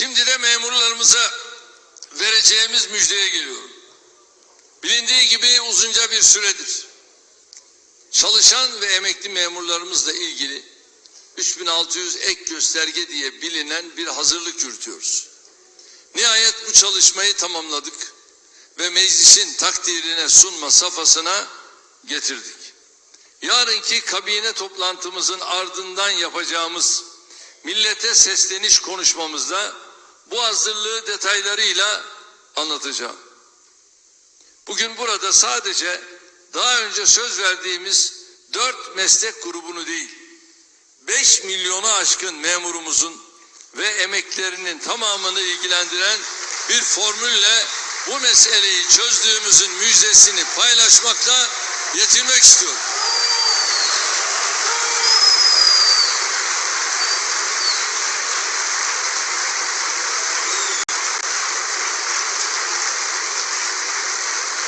Şimdi de memurlarımıza vereceğimiz müjdeye geliyorum. Bilindiği gibi uzunca bir süredir çalışan ve emekli memurlarımızla ilgili 3600 ek gösterge diye bilinen bir hazırlık yürütüyoruz. Nihayet bu çalışmayı tamamladık ve meclisin takdirine sunma safhasına getirdik. Yarınki kabine toplantımızın ardından yapacağımız millete sesleniş konuşmamızda bu hazırlığı detaylarıyla anlatacağım. Bugün burada sadece daha önce söz verdiğimiz dört meslek grubunu değil, 5 milyonu aşkın memurumuzun ve emeklerinin tamamını ilgilendiren bir formülle bu meseleyi çözdüğümüzün müjdesini paylaşmakla yetinmek istiyorum.